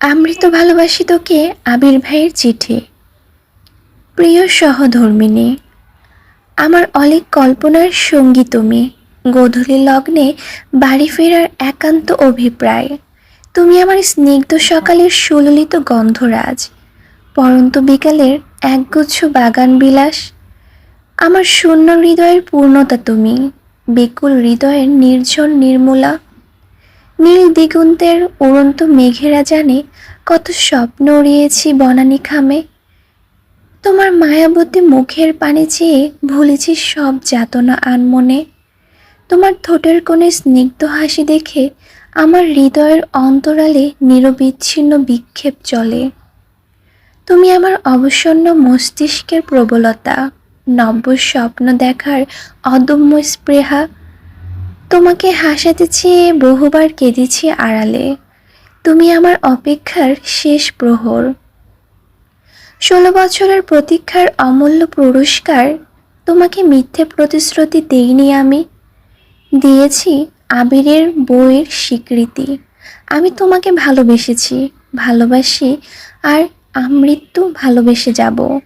আমৃত ভালোবাসি তোকে আবির ভাইয়ের চিঠি। প্রিয় সহধর্মিনী, আমার অনেক কল্পনার সঙ্গী তুমি। গোধূলি লগ্নে বাড়ি ফেরার একান্ত অভিপ্রায়। তুমি আমার স্নিগ্ধ সকালের সুললিত গন্ধরাজ। পরন্ত বিকালের একগুচ্ছ বাগান বিলাস। আমার শূন্য হৃদয়ের পূর্ণতা তুমি। বেকুল হৃদয়ের নির্জন নির্মূলা। নীল দিগন্তের উড়ন্ত মেঘেরা জানে কত স্বপ্ন উড়িয়েছি বনানি খামে। তোমার মায়াবতী মুখের পানে চেয়ে ভুলেছি সব যাতনা আনমনে। তোমার ঠোঁটের কোণে স্নিগ্ধ হাসি দেখে আমার হৃদয়ের অন্তরালে নিরবিচ্ছিন্ন বিক্ষেপ চলে। তুমি আমার অবসন্ন মস্তিষ্কের প্রবলতা, নব্য স্বপ্ন দেখার অদম্য স্পৃহা তোমাকে হাসাতে চেয়ে বহুবার কেঁদেছি আড়ালে। তুমি আমার অপেক্ষার শেষ প্রহর। ষোলো বছরের প্রতীক্ষার অমূল্য পুরস্কার তোমাকে মিথ্যে প্রতিশ্রুতি দেইনি আমি। দিয়েছি আবিরের বইয়ের স্বীকৃতি। আমি তোমাকে ভালোবেসেছি, ভালোবাসি, আর আমৃত্যু ভালোবেসে যাব।